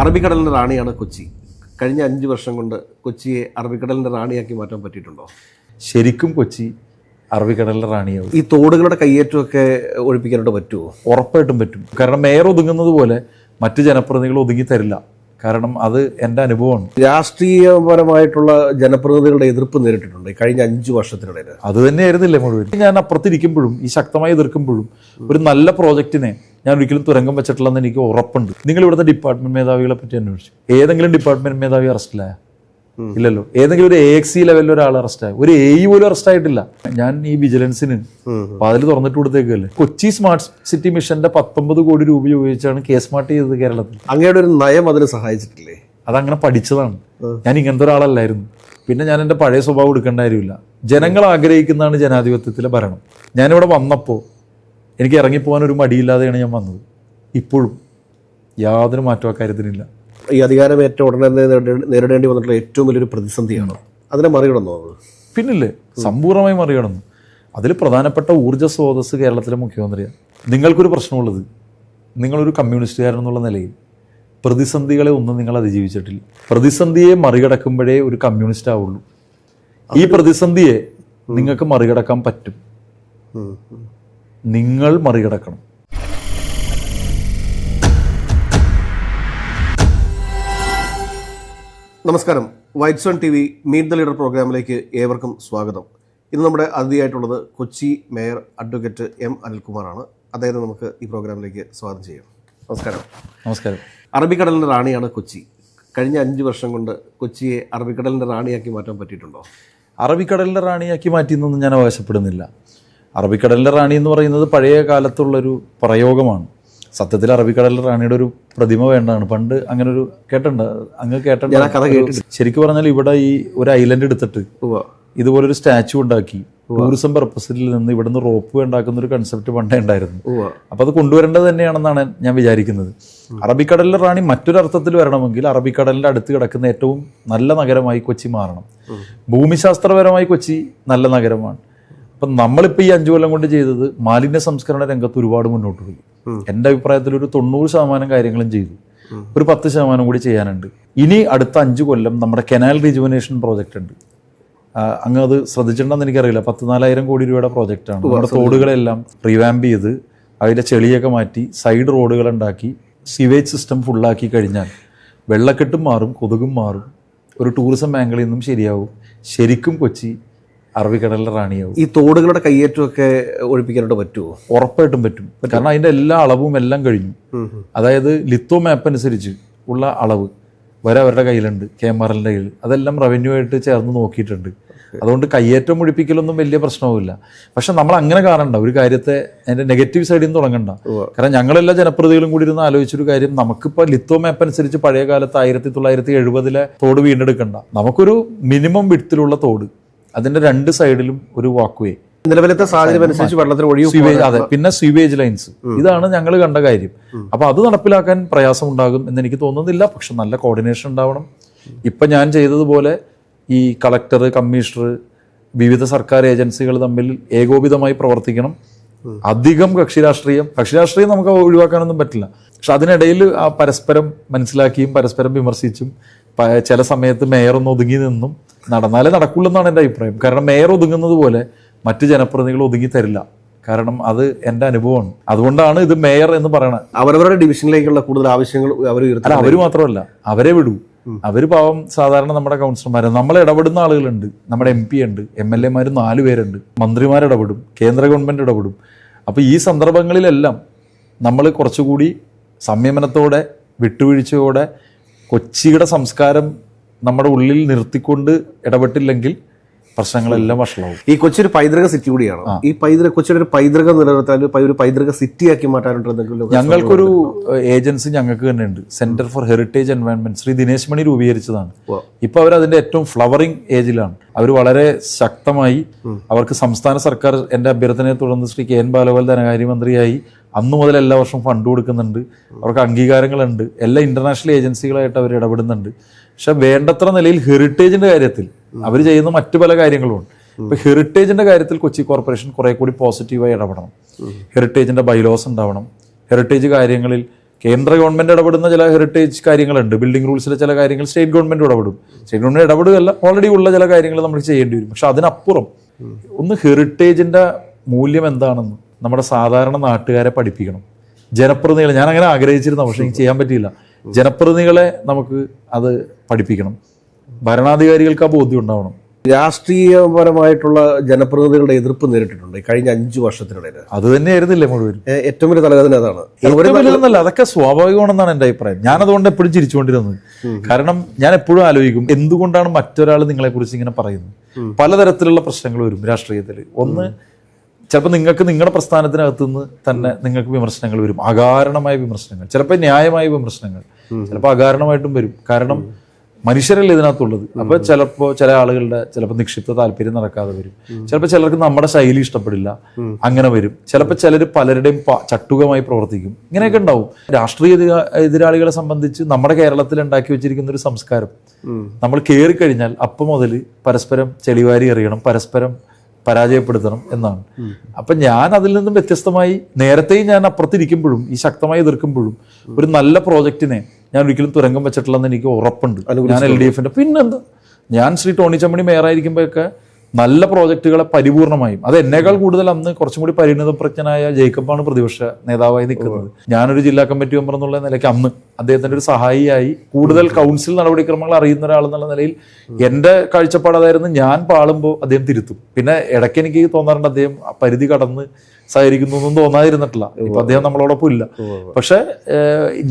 അറബിക്കടലിന്റെ റാണിയാണ് കൊച്ചി. കഴിഞ്ഞ അഞ്ച് വർഷം കൊണ്ട് കൊച്ചിയെ അറബിക്കടലിന്റെ റാണിയാക്കി മാറ്റാൻ പറ്റിയിട്ടുണ്ടോ? ശരിക്കും കൊച്ചി അറബിക്കടലിലെ റാണിയാവും. ഈ തോടുകളുടെ കയ്യേറ്റമൊക്കെ ഒഴിപ്പിക്കാനായിട്ട് പറ്റുമോ ഉറപ്പായിട്ടും പറ്റും. കാരണം മേയർ ഒതുങ്ങുന്നത് പോലെ മറ്റ് ജനപ്രതിനിധികൾ ഒതുങ്ങി തരില്ല. കാരണം അത് എന്റെ അനുഭവമാണ്. രാഷ്ട്രീയപരമായിട്ടുള്ള ജനപ്രതിനിധികളുടെ എതിർപ്പ് നേരിട്ടിട്ടുണ്ട് കഴിഞ്ഞ അഞ്ച് വർഷത്തിനിടയിൽ. അത് തന്നെയായിരുന്നില്ലേ മുഴുവൻ? ഞാൻ അപ്പുറത്തിരിക്കുമ്പോഴും ഈ ശക്തമായി എതിർക്കുമ്പോഴും ഒരു നല്ല പ്രോജക്റ്റിനെ ഞാൻ ഒരിക്കലും തുരങ്കം വെച്ചിട്ടില്ലെന്ന് എനിക്ക് ഉറപ്പുണ്ട്. നിങ്ങൾ ഇവിടുത്തെ ഡിപ്പാർട്ട്മെന്റ് മേധാവികളെ പറ്റി അന്വേഷിച്ചു. ഏതെങ്കിലും ഡിപ്പാർട്ട്മെന്റ് മേധാവി അറസ്റ്റിലായ? ഇല്ലല്ലോ. ഏതെങ്കിലും ഒരു എ എക് സി ലെവലിൽ ഒരാൾ അറസ്റ്റ് ആയി. ഒരു എ പോലും അറസ്റ്റ് ആയിട്ടില്ല. ഞാൻ ഈ വിജിലൻസിന് അതിൽ തുറന്നിട്ട് കൊടുത്തേക്കല്ലേ കൊച്ചി സ്മാർട്ട് സിറ്റി മിഷന്റെ പത്തൊമ്പത് കോടി രൂപ ഉപയോഗിച്ചാണ് കെ സ്മാർട്ട് ചെയ്തത് കേരളത്തിൽ. അങ്ങയുടെ ഒരു നയം അതിന് സഹായിച്ചിട്ടില്ലേ? അതങ്ങനെ പഠിച്ചതാണ്. ഞാൻ ഇങ്ങനത്തെ ഒരാളല്ലായിരുന്നു. പിന്നെ ഞാൻ എന്റെ പഴയ സ്വഭാവം എടുക്കേണ്ട കാര്യമില്ല. ജനങ്ങൾ ആഗ്രഹിക്കുന്നതാണ് ജനാധിപത്യത്തിലെ ഭരണം. ഞാനിവിടെ വന്നപ്പോൾ എനിക്ക് ഇറങ്ങിപ്പോകാൻ ഒരു മടിയില്ലാതെയാണ് ഞാൻ വന്നത്. ഇപ്പോഴും യാതൊരു മാറ്റവും അക്കാര്യത്തിനില്ല ഈ അധികാരമേറ്റ ഉടനെ നേരിടേ- നേരിടേണ്ടി വന്നിട്ടുള്ള ഏറ്റവും വലിയൊരു പ്രതിസന്ധിയാണ്. അതിനെ മറികടന്നോ അത്? പിന്നില്ലേ? സമ്പൂർണമായി മറികടന്നു. അതിൽ പ്രധാനപ്പെട്ട ഊർജ സ്രോതസ് കേരളത്തിലെ മുഖ്യമന്ത്രിയാണ് നിങ്ങൾക്കൊരു പ്രശ്നമുള്ളത്. നിങ്ങളൊരു കമ്മ്യൂണിസ്റ്റുകാരൻ എന്നുള്ള നിലയിൽ പ്രതിസന്ധികളെ ഒന്നും നിങ്ങൾ അതിജീവിച്ചിട്ടില്ല. പ്രതിസന്ധിയെ മറികടക്കുമ്പോഴേ ഒരു കമ്മ്യൂണിസ്റ്റ് ആവുള്ളൂ. ഈ പ്രതിസന്ധിയെ നിങ്ങൾക്ക് മറികടക്കാൻ പറ്റും. നിങ്ങൾ മറികടക്കണം. നമസ്കാരം. White zone T V meet the leader പ്രോഗ്രാമിലേക്ക് ഏവർക്കും സ്വാഗതം. ഇന്ന് നമ്മുടെ അതിഥിയായിട്ടുള്ളത് കൊച്ചി മേയർ അഡ്വക്കേറ്റ് എം അനിൽകുമാറാണ്. അദ്ദേഹത്തെ നമുക്ക് ഈ പ്രോഗ്രാമിലേക്ക് സ്വാഗതം ചെയ്യാം. നമസ്കാരം. നമസ്കാരം. അറബിക്കടലിന്റെ റാണിയാണ് കൊച്ചി. കഴിഞ്ഞ അഞ്ച് വർഷം കൊണ്ട് കൊച്ചിയെ അറബിക്കടലിന്റെ റാണിയാക്കി മാറ്റാൻ പറ്റിയിട്ടുണ്ടോ? അറബിക്കടലിന്റെ റാണിയാക്കി മാറ്റിയെന്നൊന്നും ഞാൻ അവകാശപ്പെടുന്നില്ല. അറബിക്കടലിന്റെ റാണി എന്ന് പറയുന്നത് പഴയ കാലത്തുള്ളൊരു പ്രയോഗമാണ്. സത്യത്തിൽ അറബിക്കടലിലെ റാണിയുടെ ഒരു പ്രതിമ വേണ്ടതാണ്. പണ്ട് അങ്ങനെ ഒരു കേട്ടിട്ടുണ്ട്. അങ്ങ് ഞാൻ കഥ ശരിക്കും പറഞ്ഞാൽ ഇവിടെ ഈ ഒരു ഐലൻഡ് എടുത്തിട്ട് ഇതുപോലെ ഇതുപോലൊരു സ്റ്റാച്ചു ഉണ്ടാക്കി. ടൂറിസം പർപ്പസിൽ നിന്ന് ഇവിടുന്ന് റോപ്പ് ഉണ്ടാക്കുന്ന ഒരു കൺസെപ്റ്റ് പണ്ടേ ഉണ്ടായിരുന്നു. അപ്പൊ അത് കൊണ്ടുവരേണ്ടത് തന്നെയാണെന്നാണ് ഞാൻ വിചാരിക്കുന്നത്. അറബിക്കടലിലെ റാണി മറ്റൊരു അർത്ഥത്തിൽ വരണമെങ്കിൽ അറബിക്കടലിന്റെ അടുത്ത് കിടക്കുന്ന ഏറ്റവും നല്ല നഗരമായി കൊച്ചി മാറണം. ഭൂമിശാസ്ത്രപരമായി കൊച്ചി നല്ല നഗരമാണ്. അപ്പം നമ്മളിപ്പോൾ ഈ അഞ്ചു കൊല്ലം കൊണ്ട് ചെയ്തത് മാലിന്യ സംസ്കരണ രംഗത്ത് ഒരുപാട് മുന്നോട്ട് പോയി. എന്റെ അഭിപ്രായത്തിൽ ഒരു തൊണ്ണൂറ് ശതമാനം കാര്യങ്ങളും ചെയ്തു. ഒരു പത്ത് ശതമാനം കൂടി ചെയ്യാനുണ്ട്. ഇനി അടുത്ത അഞ്ചു കൊല്ലം നമ്മുടെ കനാൽ റിജുവനേഷൻ പ്രോജക്റ്റ് ഉണ്ട്. അങ്ങ് അത് ശ്രദ്ധിച്ചിട്ടുണ്ടെന്ന് എനിക്കറിയില്ല. പത്ത് നാലായിരം കോടി രൂപയുടെ പ്രോജക്റ്റാണ് നമ്മുടെ തോടുകളെല്ലാം റിവാമ്പ് ചെയ്ത് അതിലെ ചെളിയൊക്കെ മാറ്റി സൈഡ് റോഡുകൾ ഉണ്ടാക്കി സിവേജ് സിസ്റ്റം ഫുള്ളാക്കി കഴിഞ്ഞാൽ വെള്ളക്കെട്ടും മാറും കൊതുകും മാറും. ഒരു ടൂറിസം മേഖലയിൽ നിന്നും ശരിയാവും. ശരിക്കും കൊച്ചി അറബിക്കടലിലെ റാണിയാവും. ഈ തോടുകളുടെ കയ്യേറ്റമൊക്കെ ഒഴിപ്പിക്കാനായിട്ട് പറ്റുമോ ഉറപ്പായിട്ടും പറ്റും. കാരണം അതിന്റെ എല്ലാ അളവും എല്ലാം കഴിഞ്ഞു. അതായത് ലിത്തോ മാപ്പ് അനുസരിച്ച് ഉള്ള അളവ് വരെ അവരുടെ കയ്യിലുണ്ട് കെ എം ആർ എല്ലിന്റെ കയ്യിൽ അതെല്ലാം റവന്യൂ ആയിട്ട് ചേർന്ന് നോക്കിയിട്ടുണ്ട്. അതുകൊണ്ട് കയ്യേറ്റം ഒഴിപ്പിക്കലൊന്നും വലിയ പ്രശ്നവുമില്ല. പക്ഷെ നമ്മൾ അങ്ങനെ കാണണ്ട. ഒരു കാര്യത്തെ അതിന്റെ നെഗറ്റീവ് സൈഡിൽ നിന്ന് തുടങ്ങണ്ട. കാരണം ഞങ്ങളെല്ലാ ജനപ്രതികളും കൂടി ഇരുന്ന് ആലോചിച്ചൊരു കാര്യം നമുക്കിപ്പോൾ ലിത്തോ മാപ്പ് അനുസരിച്ച് പഴയ കാലത്ത് ആയിരത്തി തൊള്ളായിരത്തി എഴുപതിലെ തോട് വീണ്ടെടുക്കണ്ട. നമുക്കൊരു മിനിമം വിടത്തിലുള്ള തോട്. അതിന്റെ രണ്ട് സൈഡിലും ഒരു വാക്ക് വേ നിലവിലത്തെ സാഹചര്യം അനുസരിച്ച് വെള്ളത്തിന് ഒഴിവ് അതെ പിന്നെ സ്വീവേജ് ലൈൻസ് ഇതാണ് ഞങ്ങൾ കണ്ട കാര്യം. അപ്പൊ അത് നടപ്പിലാക്കാൻ പ്രയാസം ഉണ്ടാകും എന്ന് എനിക്ക് തോന്നുന്നില്ല. പക്ഷെ നല്ല കോർഡിനേഷൻ ഉണ്ടാവണം. ഇപ്പൊ ഞാൻ ചെയ്തതുപോലെ ഈ കളക്ടർ കമ്മീഷണർ വിവിധ സർക്കാർ ഏജൻസികൾ തമ്മിൽ ഏകോപിതമായി പ്രവർത്തിക്കണം. അധികം കക്ഷി രാഷ്ട്രീയം. കക്ഷി രാഷ്ട്രീയം നമുക്ക് ഒഴിവാക്കാനൊന്നും പറ്റില്ല. പക്ഷെ അതിനിടയിൽ പരസ്പരം മനസ്സിലാക്കിയും പരസ്പരം വിമർശിച്ചും ചില സമയത്ത് മേയർ ഒന്ന് ഒതുങ്ങി നിന്നും നടന്നാലേ നടക്കുള്ളൂ എന്നാണ് എന്റെ അഭിപ്രായം. കാരണം മേയർ ഒതുങ്ങുന്നത് പോലെ മറ്റ് ജനപ്രതിനിധികൾ ഒതുങ്ങി തരില്ല. കാരണം അത് എന്റെ അനുഭവമാണ്. അതുകൊണ്ടാണ് ഇത് മേയർ എന്ന് പറയണത്. അവരവരുടെ ഡിവിഷനിലേക്കുള്ള കൂടുതൽ ആവശ്യങ്ങൾ അവർ അവർ അവർ മാത്രമല്ല. അവരെ വിടൂ. അവർ പാവം സാധാരണ നമ്മുടെ കൗൺസിലർമാർ നമ്മൾ ഇടപെടുന്ന ആളുകളുണ്ട്. നമ്മുടെ എം പി ഉണ്ട് എം എൽ എമാർ നാല് പേരുണ്ട്. മന്ത്രിമാർ ഇടപെടും കേന്ദ്ര ഗവൺമെന്റ് ഇടപെടും. അപ്പോൾ ഈ സന്ദർഭങ്ങളിലെല്ലാം നമ്മൾ കുറച്ചുകൂടി സംയമനത്തോടെ വിട്ടുവീഴ്ചയോടെ കൊച്ചിയുടെ സംസ്കാരം നമ്മുടെ ഉള്ളിൽ നിർത്തിക്കൊണ്ട് ഇടപെട്ടില്ലെങ്കിൽ പ്രശ്നങ്ങളെല്ലാം വഷളാവും. ഈ കൊച്ചി ഒരു പൈതൃക സിറ്റി കൂടിയാണ്. ഈ പൈതൃക കൊച്ചിയുടെ ഒരു പൈതൃക നിലനിർത്താൻ ഒരു പൈതൃക സിറ്റിയാക്കി ആക്കി എന്തെങ്കിലും ഞങ്ങൾക്കൊരു ഏജൻസി ഞങ്ങൾക്ക് തന്നെ ഉണ്ട് centre for heritage environment Shri Dinesh Mani രൂപീകരിച്ചതാണ്. ഇപ്പൊ അവർ അതിന്റെ ഏറ്റവും ഫ്ലവറിംഗ് ഏജിലാണ് അവർ വളരെ ശക്തമായി അവർക്ക് സംസ്ഥാന സർക്കാർ എന്റെ അഭ്യർത്ഥനയെ തുടർന്ന് ശ്രീ കെ എൻ ബാലഗോപാൽ ധനകാര്യമന്ത്രിയായി അന്നു മുതൽ എല്ലാ വർഷവും ഫണ്ട് കൊടുക്കുന്നുണ്ട്. അവർക്ക് അംഗീകാരങ്ങളുണ്ട്. എല്ലാ ഇന്റർനാഷണൽ ഏജൻസികളായിട്ട് അവർ ഇടപെടുന്നുണ്ട്. പക്ഷെ വേണ്ടത്ര നിലയിൽ ഹെറിറ്റേജിന്റെ കാര്യത്തിൽ അവർ ചെയ്യുന്ന മറ്റു പല കാര്യങ്ങളുമുണ്ട് ഇപ്പൊ ഹെറിറ്റേജിന്റെ കാര്യത്തിൽ കൊച്ചി കോർപ്പറേഷൻ കുറെ കൂടി പോസിറ്റീവായി ഇടപെടണം. ഹെറിറ്റേജിന്റെ ബൈലോസ് ഉണ്ടാവണം. ഹെറിറ്റേജ് കാര്യങ്ങളിൽ കേന്ദ്ര ഗവൺമെന്റ് ഇടപെടുന്ന ചില ഹെറിറ്റേജ് കാര്യങ്ങളുണ്ട്. ബിൽഡിംഗ് റൂൾസിലെ ചില കാര്യങ്ങൾ സ്റ്റേറ്റ് ഗവൺമെന്റ് ഇടപെടും. സ്റ്റേറ്റ് ഗവൺമെന്റ് ഇടപെടുകയല്ല ഓൾറെഡി ഉള്ള ചില കാര്യങ്ങൾ നമ്മൾ ചെയ്യേണ്ടി വരും. പക്ഷെ അതിനപ്പുറം ഒന്ന് ഹെറിറ്റേജിന്റെ മൂല്യം എന്താണെന്ന് നമ്മുടെ സാധാരണ നാട്ടുകാരെ പഠിപ്പിക്കണം. ജനപ്രതിനിധികൾ ഞാൻ അങ്ങനെ ആഗ്രഹിച്ചിരുന്നു പക്ഷെ ചെയ്യാൻ പറ്റിയില്ല. ജനപ്രതിനിധികളെ നമുക്ക് അത് പഠിപ്പിക്കണം. ഭരണാധികാരികൾക്ക് ആ ബോധ്യം ഉണ്ടാവണം. രാഷ്ട്രീയപരമായിട്ടുള്ള ജനപ്രതിനിധികളുടെ എതിർപ്പ് നേരിട്ടിട്ടുണ്ട് കഴിഞ്ഞ അഞ്ചു വർഷത്തിനിടയിൽ. അത് തന്നെയായിരുന്നില്ലേ മുഴുവൻ ഏറ്റവും വലിയ തലവേദന അതാണ്. അതൊക്കെ സ്വാഭാവികമാണെന്നാണ് എന്റെ അഭിപ്രായം. ഞാൻ അതുകൊണ്ട് എപ്പോഴും ചിരിച്ചുകൊണ്ടിരുന്നത്. കാരണം ഞാൻ എപ്പോഴും ആലോചിക്കും എന്തുകൊണ്ടാണ് മറ്റൊരാൾ നിങ്ങളെ കുറിച്ച് ഇങ്ങനെ പറയുന്നത്? പലതരത്തിലുള്ള പ്രശ്നങ്ങൾ വരും രാഷ്ട്രീയത്തിൽ ഒന്ന് ചിലപ്പോൾ നിങ്ങൾക്ക് നിങ്ങളുടെ പ്രസ്ഥാനത്തിനകത്തുനിന്ന് തന്നെ നിങ്ങൾക്ക് വിമർശനങ്ങൾ വരും. അകാരണമായ വിമർശനങ്ങൾ ചിലപ്പോൾ ന്യായമായ വിമർശനങ്ങൾ. ചിലപ്പോൾ അകാരണമായിട്ടും വരും. കാരണം മനുഷ്യരല്ല ഇതിനകത്തുള്ളത്. അപ്പൊ ചിലപ്പോ ചില ആളുകളുടെ ചിലപ്പോൾ നിക്ഷിപ്ത താല്പര്യം നടക്കാതെ വരും. ചിലപ്പോൾ ചിലർക്ക് നമ്മുടെ ശൈലി ഇഷ്ടപ്പെടില്ല. അങ്ങനെ വരും. ചിലപ്പോൾ ചിലർ പലരുടെയും ചട്ടുകമായി പ്രവർത്തിക്കും. ഇങ്ങനെയൊക്കെ ഉണ്ടാവും. രാഷ്ട്രീയ എതിരാളികളെ സംബന്ധിച്ച് നമ്മുടെ കേരളത്തിൽ ഉണ്ടാക്കി വെച്ചിരിക്കുന്ന ഒരു സംസ്കാരം. നമ്മൾ കയറി കഴിഞ്ഞാൽ അപ്പം മുതൽ പരസ്പരം ചെളിവാരി എറിയണം. പരസ്പരം പരാജയപ്പെടുത്തണം എന്നാണ്. അപ്പൊ ഞാൻ അതിൽ നിന്നും വ്യത്യസ്തമായി നേരത്തെയും ഞാൻ അപ്പുറത്തിരിക്കുമ്പോഴും ഈ ശക്തമായി എതിർക്കുമ്പോഴും ഒരു നല്ല പ്രോജക്റ്റിനെ ഞാൻ ഒരിക്കലും തുരങ്കം വെച്ചിട്ടില്ലെന്ന് എനിക്ക് ഉറപ്പുണ്ട്. ഞാൻ എൽ ഡി എഫിന്റെ പിന്നെന്താ? ഞാൻ ശ്രീ ടോണി ചമ്മണി മേയറായിരിക്കുമ്പോഴൊക്കെ നല്ല പ്രോജക്റ്റുകളെ പരിപൂർണമായും. അത് എന്നേക്കാൾ കൂടുതൽ അന്ന് കുറച്ചും കൂടി പരിണിതപ്രജ്ഞനായ ജേക്കബാണ് പ്രതിപക്ഷ നേതാവായി നിൽക്കുന്നത്. ഞാനൊരു ജില്ലാ കമ്മിറ്റി മെമ്പർ എന്നുള്ള നിലയ്ക്ക് അന്ന് അദ്ദേഹത്തിന്റെ ഒരു സഹായിയായി കൂടുതൽ കൗൺസിൽ നടപടിക്രമങ്ങൾ അറിയുന്ന ഒരാൾ എന്നുള്ള നിലയിൽ എന്റെ കാഴ്ചപ്പാട് അതായിരുന്നു ഞാൻ പാളുമ്പോൾ അദ്ദേഹം തിരുത്തും. പിന്നെ ഇടയ്ക്ക് എനിക്ക് തോന്നാറുണ്ട് അദ്ദേഹം പരിധി കടന്ന് സഹകരിക്കുന്നു ഒന്നും തോന്നാതിരുന്നിട്ടില്ല. ഇപ്പൊ അദ്ദേഹം നമ്മളോടൊപ്പം ഇല്ല. പക്ഷെ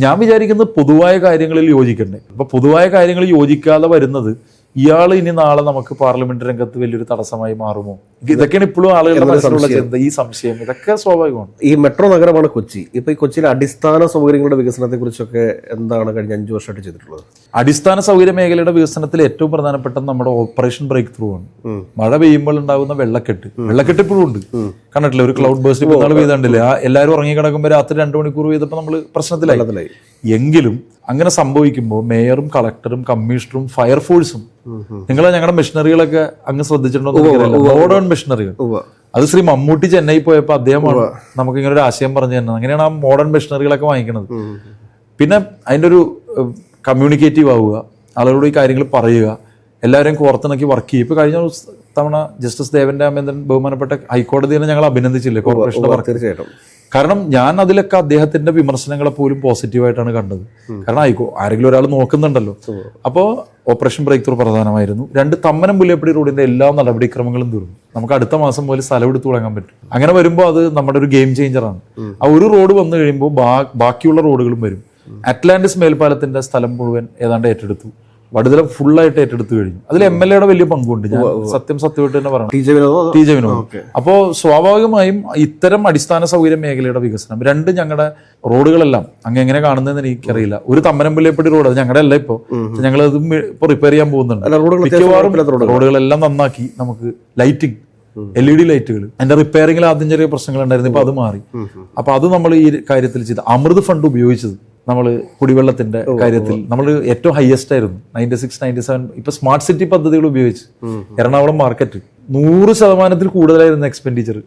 ഞാൻ വിചാരിക്കുന്നത് പൊതുവായ കാര്യങ്ങളിൽ യോജിക്കണ്ടേ. അപ്പൊ പൊതുവായ കാര്യങ്ങൾ യോജിക്കാതെ വരുന്നത് ഇയാൾ ഇനി നാളെ നമുക്ക് പാർലമെന്റ് രംഗത്ത് വലിയൊരു തടസ്സമായി മാറുമോ? ഇതൊക്കെയാണ് ഇപ്പോഴും ആളുകളുടെ മനസ്സിലുള്ള ചിന്ത ഈ സംശയം. ഇതൊക്കെ സ്വാഭാവികമാണ്. ഈ മെട്രോ നഗരമാണ് കൊച്ചി. ഇപ്പൊ ഈ കൊച്ചിയിലെ അടിസ്ഥാന സൗകര്യങ്ങളുടെ വികസനത്തെ കുറിച്ചൊക്കെ എന്താണ് കഴിഞ്ഞ അഞ്ചു വർഷമായിട്ട് ചെയ്തിട്ടുള്ളത്? അടിസ്ഥാന സൗകര്യ മേഖലയുടെ വികസനത്തിൽ ഏറ്റവും പ്രധാനപ്പെട്ട നമ്മുടെ ഓപ്പറേഷൻ ബ്രേക്ക് ത്രൂ ആണ് മഴ പെയ്യുമ്പോൾ ഉണ്ടാകുന്ന വെള്ളക്കെട്ട്. വെള്ളക്കെട്ട് ഇപ്പോഴും ഉണ്ട്. കണ്ടിട്ടില്ല? ഒരു ക്ലൗഡ് ബേസ്റ്റ് ഇപ്പോൾ നമ്മൾ പെയ്താണ്ടില്ലേ? എല്ലാവരും ഉറങ്ങി കിടക്കുമ്പോൾ രാത്രി രണ്ടു മണിക്കൂർ പെയ്തപ്പോൾ നമ്മൾ പ്രശ്നത്തിലായി. എങ്കിലും അങ്ങനെ സംഭവിക്കുമ്പോൾ മേയറും കളക്ടറും കമ്മീഷണറും ഫയർഫോഴ്സും നിങ്ങൾ ഞങ്ങളുടെ മിഷണറികളൊക്കെ അങ്ങ് ശ്രദ്ധിച്ചിട്ടുണ്ടോ മോഡേൺ മെഷീനറികൾ അത് ശ്രീ മമ്മൂട്ടി ചെന്നൈ പോയപ്പോൾ അദ്ദേഹമാണ് നമുക്ക് ഇങ്ങനെ ഒരു ആശയം പറഞ്ഞു തന്നെ അങ്ങനെയാണ് ആ മോഡേൺ മിഷണറികളൊക്കെ വാങ്ങിക്കുന്നത് പിന്നെ അതിന്റെ ഒരു കമ്മ്യൂണിക്കേറ്റീവ് ആവുക ആളുകളോട് ഈ കാര്യങ്ങൾ പറയുക എല്ലാവരെയും കോർത്തിണക്കി വർക്ക് ചെയ്യും ഇപ്പൊ കഴിഞ്ഞ തവണ ജസ്റ്റിസ് ദേവൻ രാമേന്ദ്രൻ ബഹുമാനപ്പെട്ട ഹൈക്കോടതിയെ ഞങ്ങൾ അഭിനന്ദിച്ചില്ലേ കോർപ്പറേഷന്റെ വർക്ക്? തീർച്ചയായിട്ടും. കാരണം ഞാൻ അതിലൊക്കെ അദ്ദേഹത്തിന്റെ വിമർശനങ്ങളെ പോലും പോസിറ്റീവായിട്ടാണ് കണ്ടത്. കാരണം ആയിക്കോ ആരെങ്കിലും ഒരാൾ നോക്കുന്നുണ്ടല്ലോ. അപ്പോൾ ഓപ്പറേഷൻ ബ്രേക്ക് ത്രൂ പ്രധാനമായിരുന്നു. രണ്ട് തമ്മനം പുലിയപ്പടി റോഡിന്റെ എല്ലാ നടപടിക്രമങ്ങളും തീർന്നു. നമുക്ക് അടുത്ത മാസം പോലെ സ്ഥലം എടുത്തു തുടങ്ങാൻ പറ്റും. അങ്ങനെ വരുമ്പോൾ അത് നമ്മുടെ ഒരു ഗെയിം ചേഞ്ചറാണ്. ആ ഒരു റോഡ് വന്നു കഴിയുമ്പോൾ ബാക്കിയുള്ള റോഡുകളും വരും. അറ്റ്ലാന്റിസ് മേൽപ്പാലത്തിന്റെ സ്ഥലം മുഴുവൻ ഏതാണ്ട് ഏറ്റെടുത്തു. വടുതല ഫുള്ളായിട്ട് ഏറ്റെടുത്തു കഴിഞ്ഞു. അതിൽ എം എൽ എയുടെ വലിയ പങ്കുണ്ട്. ഞാൻ സത്യം സത്യമായിട്ട് തന്നെ പറഞ്ഞു ടി ജെ വിനോദ്? അപ്പോൾ അപ്പോ സ്വാഭാവികമായും ഇത്തരം അടിസ്ഥാന സൗകര്യ മേഖലയുടെ വികസനം രണ്ട് ഞങ്ങളുടെ റോഡുകളെല്ലാം അങ്ങ് എങ്ങനെ കാണുന്നതെന്ന് എനിക്കറിയില്ല. ഒരു തമ്മനമ്പിള്ളിയപ്പടി റോഡ് അത് ഞങ്ങളുടെ അല്ല ഇപ്പോ. ഞങ്ങൾ അത് ഇപ്പൊ റിപ്പയർ ചെയ്യാൻ പോകുന്നുണ്ട്. മിക്കവാറും റോഡുകളെല്ലാം നന്നാക്കി നമുക്ക് ലൈറ്റിംഗ് എൽ ഇ ഡി ലൈറ്റുകൾ അതിന്റെ റിപ്പയറിംഗിൽ ആദ്യം ചെറിയ പ്രശ്നങ്ങൾ ഉണ്ടായിരുന്നു ഇപ്പൊ അത് മാറി. അപ്പൊ അത് നമ്മൾ ഈ കാര്യത്തിൽ ചെയ്ത് അമൃത് ഫണ്ട് ഉപയോഗിച്ചത്. നമ്മൾ കുടിവെള്ളത്തിന്റെ കാര്യത്തിൽ നമ്മൾ ഏറ്റവും ഹയസ്റ്റ് ആയിരുന്നു. നയന്റി സിക്സ് നയന്റി സെവൻ ഇപ്പൊ സ്മാർട്ട് സിറ്റി പദ്ധതികൾ ഉപയോഗിച്ച് എറണാകുളം മാർക്കറ്റ് നൂറ് ശതമാനത്തിൽ കൂടുതലായിരുന്നു എക്സ്പെൻഡിച്ചർ